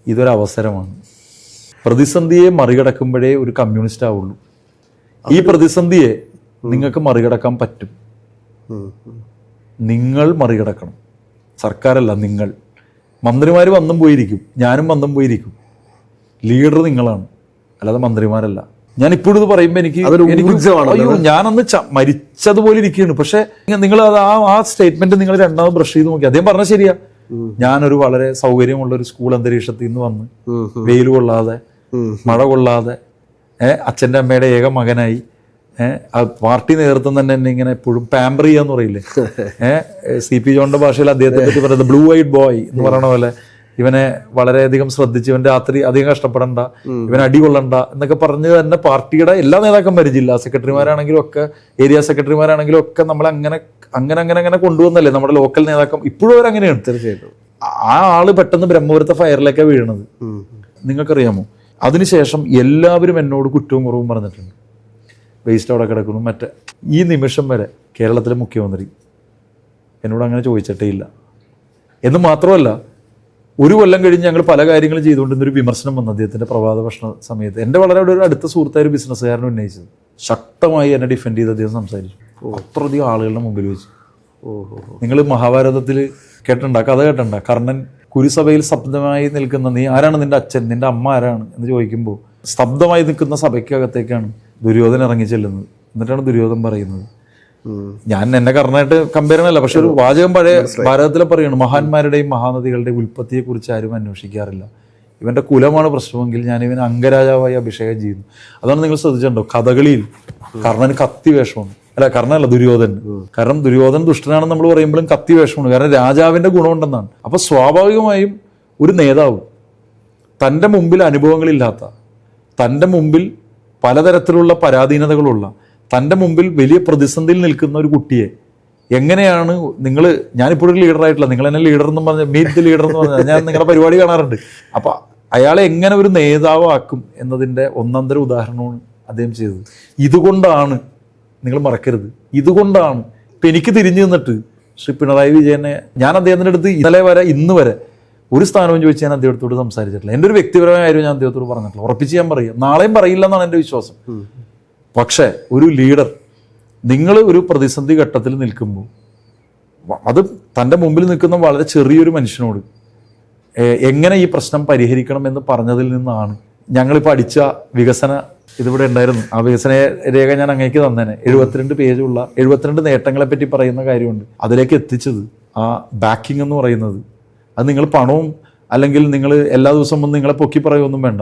ഇതൊരവസരമാണ്. പ്രതിസന്ധിയെ മറികടക്കുമ്പോഴേ ഒരു കമ്മ്യൂണിസ്റ്റ് ആവുള്ളൂ. ഈ പ്രതിസന്ധിയെ നിങ്ങൾക്ക് മറികടക്കാൻ പറ്റും. നിങ്ങൾ മറികടക്കണം. സർക്കാരല്ല നിങ്ങൾ. മന്ത്രിമാർ വന്നും പോയിരിക്കും. ഞാനും വന്നും പോയിരിക്കും. ലീഡർ നിങ്ങളാണ്. അല്ലാതെ മന്ത്രിമാരല്ല. ഞാൻ ഇപ്പോഴും ഇത് പറയുമ്പോൾ എനിക്ക്. അയ്യോ ഞാനന്ന് മരിച്ചതുപോലെ ഇരിക്കുകയാണ്. പക്ഷെ നിങ്ങൾ അത് ആ ആ സ്റ്റേറ്റ്മെന്റ് നിങ്ങൾ രണ്ടാമത് ബ്രഷ് ചെയ്ത് നോക്കി. അദ്ദേഹം പറഞ്ഞ ശരിയാ. ഞാനൊരു വളരെ സൗകര്യമുള്ള ഒരു സ്കൂൾ അന്തരീക്ഷത്തിൽ നിന്ന് വന്ന്. വെയിൽ കൊള്ളാതെ മഴ കൊള്ളാതെ ഏഹ് അച്ഛന്റെ അമ്മയുടെ ഏക മകനായി ഏഹ് ആ പാർട്ടി നേതൃത്വം തന്നെ എന്നെ ഇങ്ങനെ എപ്പോഴും പാമ്പർ ചെയ്യാന്ന് പറയില്ലേ? ഏഹ് സി പി ജോണിന്റെ ഭാഷയിൽ അദ്ദേഹത്തെ പറ്റി പറയുന്നത് ബ്ലൂ വൈറ്റ് ബോയ് എന്ന് പറയണ പോലെ. ഇവനെ വളരെയധികം ശ്രദ്ധിച്ച് ഇവൻ രാത്രി അധികം കഷ്ടപ്പെടണ്ട ഇവൻ അടികൊള്ളണ്ട എന്നൊക്കെ പറഞ്ഞ് തന്നെ പാർട്ടിയുടെ എല്ലാ നേതാക്കന്മാരും ജില്ലാ സെക്രട്ടറിമാരാണെങ്കിലും ഒക്കെ ഏരിയ സെക്രട്ടറിമാരാണെങ്കിലും ഒക്കെ നമ്മൾ അങ്ങനെ അങ്ങനെ അങ്ങനെ അങ്ങനെ കൊണ്ടുവന്നല്ലേ നമ്മുടെ ലോക്കൽ നേതാക്കം. ഇപ്പോഴും അവരങ്ങനെയാണ്. തീർച്ചയായിട്ടും. ആ ആൾ പെട്ടെന്ന് ബ്രഹ്മപുരത്തെ ഫയറിലേക്കാണ് വീഴുന്നത്. നിങ്ങൾക്കറിയാമോ? അതിനുശേഷം എല്ലാവരും എന്നോട് കുറ്റവും കുറവും പറഞ്ഞിട്ടുണ്ട്. വേസ്റ്റ് അവിടെ കിടക്കുന്നു. മറ്റേ ഈ നിമിഷം വരെ കേരളത്തിലെ മുഖ്യമന്ത്രി എന്നോട് അങ്ങനെ ചോദിച്ചിട്ടേ ഇല്ല. എന്ന് മാത്രമല്ല ഒരു കൊല്ലം കഴിഞ്ഞ് ഞങ്ങൾ പല കാര്യങ്ങളും ചെയ്തുകൊണ്ടിരുന്ന ഒരു വിമർശനം വന്നു അദ്ദേഹത്തിന്റെ പ്രഭാത ഭക്ഷണ സമയത്ത്. എന്റെ വളരെ ഒരു അടുത്ത സുഹൃത്തായ ഒരു ബിസിനസ്സുകാരൻ ഉന്നയിച്ചത്. ശക്തമായി എന്നെ ഡിഫെൻഡ് ചെയ്ത് അദ്ദേഹം സംസാരിച്ചു. അത്രയധികം ആളുകളുടെ മുമ്പിൽ വെച്ച്. ഓഹോ. നിങ്ങൾ മഹാഭാരതത്തിൽ കേട്ടണ്ട കഥ കേട്ടണ്ട കർണൻ കുരുസഭയിൽ സ്തബ്ധമായി നിൽക്കുന്ന നീ ആരാണ് നിന്റെ അച്ഛൻ? നിന്റെ അമ്മ ആരാണ് എന്ന് ചോദിക്കുമ്പോൾ സ്തബ്ധമായി നിൽക്കുന്ന സഭയ്ക്കകത്തേക്കാണ് ദുര്യോധന ഇറങ്ങി ചെല്ലുന്നത്. എന്നിട്ടാണ് ദുര്യോധൻ പറയുന്നത്. ഞാൻ എന്നെ കർണായിട്ട് കമ്പയർ ചെയ്യണമല്ല പക്ഷെ ഒരു വാചകം പഴയ ഭാരതത്തിലെ പറയുന്നു മഹാന്മാരുടെയും മഹാനദികളുടെയും ഉൽപ്പത്തിയെ കുറിച്ച് ആരും അന്വേഷിക്കാറില്ല. ഇവന്റെ കുലമാണ് പ്രശ്നമെങ്കിൽ ഞാൻ ഇവനെ അംഗരാജാവായി അഭിഷേകം ചെയ്യുന്നു. അതാണ് നിങ്ങൾ ശ്രദ്ധിച്ചിട്ടുണ്ടോ? കഥകളിയിൽ കർണന് കത്തി വേഷമാണ്. അല്ല കർണനല്ല ദുര്യോധൻ. കാരണം ദുര്യോധൻ ദുഷ്ടനാണെന്ന് നമ്മൾ പറയുമ്പോഴും കത്തി വേഷമാണ്. കാരണം രാജാവിന്റെ ഗുണമുണ്ടെന്നാണ്. അപ്പൊ സ്വാഭാവികമായും ഒരു നേതാവ് തന്റെ മുമ്പിൽ അനുഭവങ്ങളില്ലാത്ത തന്റെ മുമ്പിൽ പലതരത്തിലുള്ള പരാധീനതകളുള്ള തന്റെ മുമ്പിൽ വലിയ പ്രതിസന്ധിയിൽ നിൽക്കുന്ന ഒരു കുട്ടിയെ എങ്ങനെയാണ് നിങ്ങൾ ലീഡർ ലീഡറായിട്ടില്ല നിങ്ങൾ എന്നെ ലീഡർ എന്ന് പറഞ്ഞ മീറ്റ് ലീഡർ എന്ന് പറഞ്ഞാൽ ഞാൻ നിങ്ങളുടെ പരിപാടി കാണാറുണ്ട്. അപ്പോൾ അയാളെ എങ്ങനെ ഒരു നേതാവാക്കും എന്നതിന്റെ ഒന്നാന്തര ഉദാഹരണമാണ് അദ്ദേഹം ചെയ്തത്. ഇതുകൊണ്ടാണ് നിങ്ങൾ മറക്കരുത്. ഇതുകൊണ്ടാണ് ഇപ്പൊ എനിക്ക് തിരിഞ്ഞു നിന്നിട്ട് ശ്രീ പിണറായി വിജയനെ ഞാൻ അദ്ദേഹത്തിന്റെ അടുത്ത് ഇന്നലെ വരെ ഇന്ന് വരെ ഒരു സ്ഥാനവും ചോദിച്ച് ഞാൻ അദ്ദേഹത്തോട് സംസാരിച്ചിട്ടില്ല. എന്റെ ഒരു വ്യക്തിപരമായ കാര്യം ഞാൻ അദ്ദേഹത്തോട് പറഞ്ഞിട്ടില്ല. ഉറപ്പിച്ച് ഞാൻ പറയും നാളെയും പറയില്ല എന്നാണ് എന്റെ വിശ്വാസം. പക്ഷേ ഒരു ലീഡർ നിങ്ങൾ ഒരു പ്രതിസന്ധി ഘട്ടത്തിൽ നിൽക്കുമ്പോൾ അത് തന്റെ മുമ്പിൽ നിൽക്കുന്ന വളരെ ചെറിയൊരു മനുഷ്യനോട് എങ്ങനെ ഈ പ്രശ്നം പരിഹരിക്കണം എന്ന് പറഞ്ഞതിൽ നിന്നാണ് ഞങ്ങളിപ്പോൾ അടിച്ച വികസന ഇതിവിടെ ഉണ്ടായിരുന്നു. ആ വികസന രേഖ ഞാൻ അങ്ങേക്ക് തന്നേനെ. എഴുപത്തിരണ്ട് പേജുള്ള എഴുപത്തിരണ്ട് നേട്ടങ്ങളെ പറ്റി പറയുന്ന കാര്യമുണ്ട്. അതിലേക്ക് എത്തിച്ചത് ആ ബാക്കിംഗ് എന്ന് പറയുന്നത്. അത് നിങ്ങൾ പണവും അല്ലെങ്കിൽ നിങ്ങൾ എല്ലാ ദിവസവും നിങ്ങളെ പൊക്കി പറയുമൊന്നും വേണ്ട.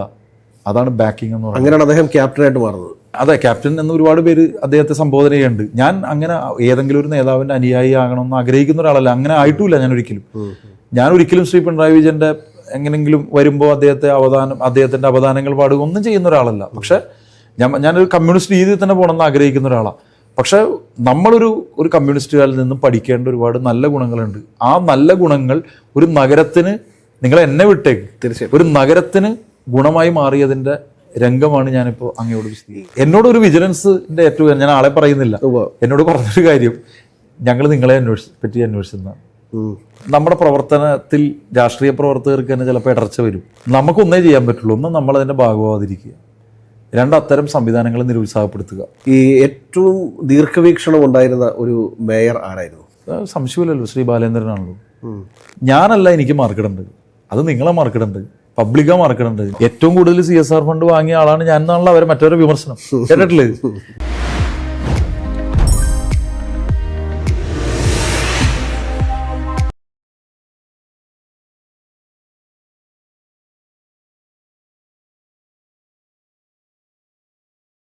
അതാണ് ബാക്കിംഗ് എന്ന് പറയുന്നത്. അങ്ങനെയാണ് അദ്ദേഹം ക്യാപ്റ്റനായിട്ട് മാറുന്നത്. അതെ ക്യാപ്റ്റൻ എന്ന് ഒരുപാട് പേര് അദ്ദേഹത്തെ സംബോധന ചെയ്യുന്നുണ്ട്. ഞാൻ അങ്ങനെ ഏതെങ്കിലും ഒരു നേതാവിന്റെ അനുയായി ആകണമെന്ന് ആഗ്രഹിക്കുന്ന ഒരാളല്ല. അങ്ങനെ ആയിട്ടുമില്ല ഞാൻ ഒരിക്കലും. ഞാൻ ഒരിക്കലും ശ്രീ പിണറായി വിജയന്റെ എങ്ങനെങ്കിലും വരുമ്പോൾ അദ്ദേഹത്തെ അവദാനം അദ്ദേഹത്തിന്റെ അവദാനങ്ങൾ പാടുക ഒന്നും ചെയ്യുന്ന ഒരാളല്ല. പക്ഷെ ഞാൻ ഞാനൊരു കമ്മ്യൂണിസ്റ്റ് രീതിയിൽ തന്നെ പോകണമെന്ന് ആഗ്രഹിക്കുന്ന ഒരാളാണ് പക്ഷെ നമ്മളൊരു ഒരു കമ്മ്യൂണിസ്റ്റുകാരിൽ നിന്നും പഠിക്കേണ്ട ഒരുപാട് നല്ല ഗുണങ്ങളുണ്ട്. ആ നല്ല ഗുണങ്ങൾ ഒരു നഗരത്തിന് നിങ്ങൾ എന്നെ വിട്ടേക്ക്. തീർച്ചയായും ഒരു നഗരത്തിന് ഗുണമായി മാറിയതിന്റെ രംഗമാണ് ഞാനിപ്പോൾ അങ്ങയോട് വിശദീകരിക്കുന്നത് എന്നോട് ഒരു വിജിലൻസിന്റെ ഏറ്റവും ഞാൻ ആളെ പറയുന്നില്ല. എന്നോട് പറഞ്ഞൊരു കാര്യം. ഞങ്ങൾ നിങ്ങളെ അന്വേഷി പറ്റി അന്വേഷിച്ചതാണ് നമ്മുടെ പ്രവർത്തനത്തിൽ രാഷ്ട്രീയ പ്രവർത്തകർക്ക് തന്നെ ചിലപ്പോൾ ഇടർച്ച വരും. നമുക്കൊന്നേ ചെയ്യാൻ പറ്റുള്ളൂ. ഒന്ന് നമ്മളതിന്റെ ഭാഗമാവാതിരിക്കുക. രണ്ട് അത്തരം സംവിധാനങ്ങളെ നിരുത്സാഹപ്പെടുത്തുക. ഈ ഏറ്റവും ദീർഘവീക്ഷണം ഉണ്ടായിരുന്ന ഒരു മേയർ ആരായിരുന്നു? സംശയമില്ലല്ലോ. ശ്രീ ബാലേന്ദ്രനാണല്ലോ. ഞാനല്ല എനിക്ക് മാർക്കിടേണ്ടത്. അത് നിങ്ങളെ മാർക്കിടേണ്ടത്. പബ്ലിക്കാ മറക്കണുണ്ട് ഏറ്റവും കൂടുതൽ സി എസ് ആർ ഫണ്ട് വാങ്ങിയ ആളാണ് ഞാൻ എന്നാണല്ലോ അവരെ മറ്റൊരു വിമർശനം. കേട്ടിട്ടില്ലേ?